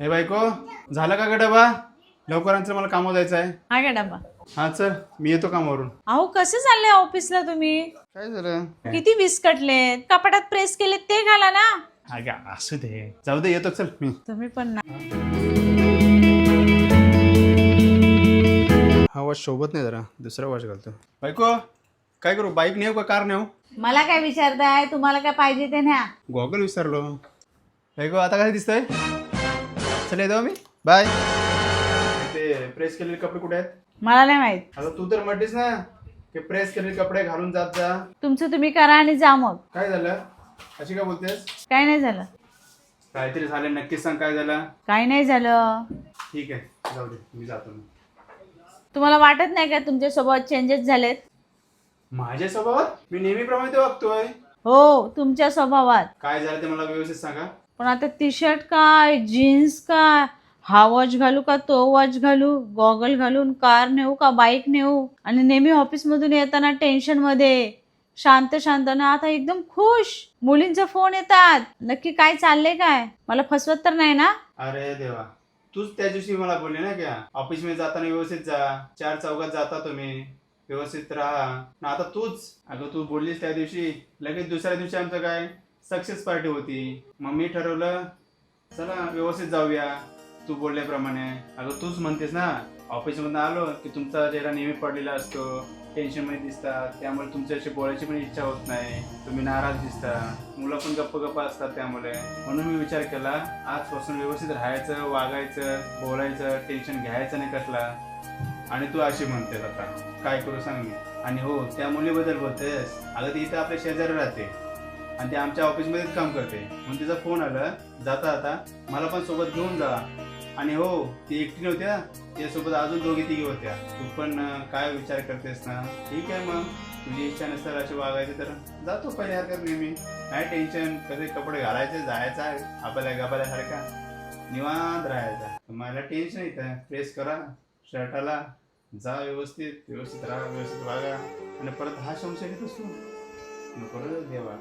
हे बायको झालं का ग डबा? लवकरांचं मला कामावर जायचं आहे. हा का डबा. हा चल मी येतो कामावरून. अहो कसे चालले ऑफिसला तुम्ही? काय झालं? किती विस्कटलेत? कपाटात प्रेस केले ते घाला ना. अगं असू दे. जाऊ दे येतो चल मी. तुम्ही पण ना. हा वॉच सोबत नाही जरा. दुसरा वॉच घालतो. बायको काय करू? बाईक नेऊ का कार नेऊ? मला काय विचारताय? तुम्हाला काय पाहिजे ते न्या. गॉगल विसरलो. बायको आता काय दिसतंय? चल येतो मी. बाय ते प्रेस केलेले कपडे कुठे आहेत? मला नाही माहीत. आता तू तर म्हटलीस ना की प्रेस केलेले कपडे घालून जात जा. तुमचं तुम्ही करा आणि जा मग. काय झालं? अशी काय बोलतेस? काय नाही झालं. काहीतरी झालं नक्कीच सांग काय झालं. काय नाही झालं. ठीक आहे जाऊ दे मी जातो मी तुम्हाला वाटत नाही का तुमच्यासोबत चेंजेस झालेत? माझ्या स्वभावात? मी नेहमीप्रमाणे ते वागतोय. हो तुमच्या स्वभावात. काय झालं ते मला व्यवस्थित सांगा. पण आता टी शर्ट काय जीन्स काय हा वॉच घालू का तो वॉच घालू गॉगल घालून कार नेऊ का बाईक नेऊ? आणि नेहमी ऑफिसमधून येताना टेन्शनमध्ये शांत शांत ना आता एकदम खुश मुलींचे फोन येतात. नक्की काय चाललंय काय? मला फसवत तर नाही ना? अरे देवा तूच त्या दिवशी मला बोलली ना क्या? ऑफिसमध्ये जाताना व्यवस्थित जा चार चौकात जाता तुम्ही व्यवस्थित राहा. ना आता तूच. अगं तू बोललीस त्या दिवशी लगेच दुसऱ्या दिवशी आमचं काय? सक्सेस पार्टी होती. मग मी ठरवलं चला व्यवस्थित जाऊया. तू बोलल्याप्रमाणे. अगं तूच म्हणतेस ना ऑफिसमधून आलो की तुमचा चेहरा नेहमी पडलेला असतो. टेन्शनमध्ये दिसतात. त्यामुळे तुमच्याशी बोलायची पण इच्छा होत नाही. तुम्ही नाराज दिसता. मुलं पण गप्प गप्प असतात त्यामुळे. म्हणून मी विचार केला आजपासून व्यवस्थित राहायचं वागायचं बोलायचं टेन्शन घ्यायचं नाही कसला. आणि तू अशी म्हणतेस आता काय करू सांग मी. आणि हो त्या मुलीबद्दल बोलतेस? अगं ती इथं आपल्या शेजारी राहते. आणि ते आमच्या ऑफिसमध्येच काम करते. म्हणून तिचा फोन आला जाता आता मला पण सोबत घेऊन जा. आणि हो ती एकटी नव्हत्या त्यासोबत अजून दोघी तिघी होत्या. तू पण काय विचार करतेस ना? ठीक आहे मग. तुझी इच्छा नसेल अशी वागायची तर जातो पहिले हरकत नेहमी. काय टेन्शन कसे कपडे घालायचे जायचं आहे आपल्या गाबाल्यासारखा निवांत राहायचा. मला टेन्शन येतं प्रेस करा शर्टाला जा व्यवस्थित व्यवस्थित राहा व्यवस्थित वागा. आणि परत हा संशय घेत असतो नको देवा.